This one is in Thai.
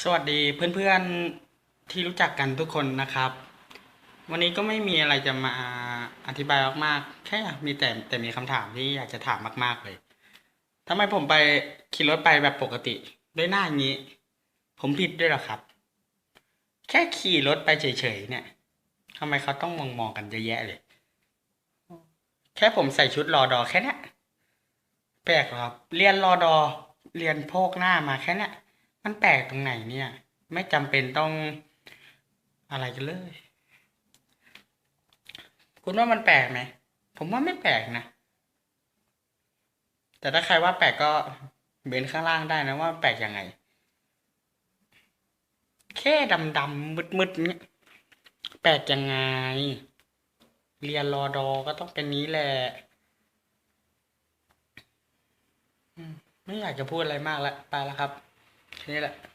สวัสดีเพื่อนๆที่รู้จักกันทุกคนนะครับ วันนี้ก็ไม่มีอะไรจะมาอธิบายมากๆ แค่มีแต่แต่มีคำถามที่อยากจะถามมาก ๆเลยทำไมผมไปขี่รถไปแบบปกติด้วยหน้าอย่างนี้ ผมผิดด้วยหรอครับ แค่ขี่รถไปเฉยๆเนี่ยทำไมเขาต้องมองมองๆกันเยอะแยะเลย แค่ผมใส่ชุดรอดอแค่นี้แปลกหรอครับ เรียนรอดอเรียนโพกหน้ามาแค่นี้ มันแปลกตรงไหนเนี่ย ไม่จำเป็นต้องอะไรกันเลย คุณว่ามันแปลกไหม ผมว่าไม่แปลกนะ แต่ถ้าใครว่าแปลกก็เบนข้างล่างได้นะว่าแปลกยังไง แค่ดำดำมืดมืดเนี้ยแปลกยังไง เรียนรอดอก็ต้องเป็นนี้แหละไม่อยากจะพูดอะไรมากแล้วไปแล้วครับ แค่นี้แหละ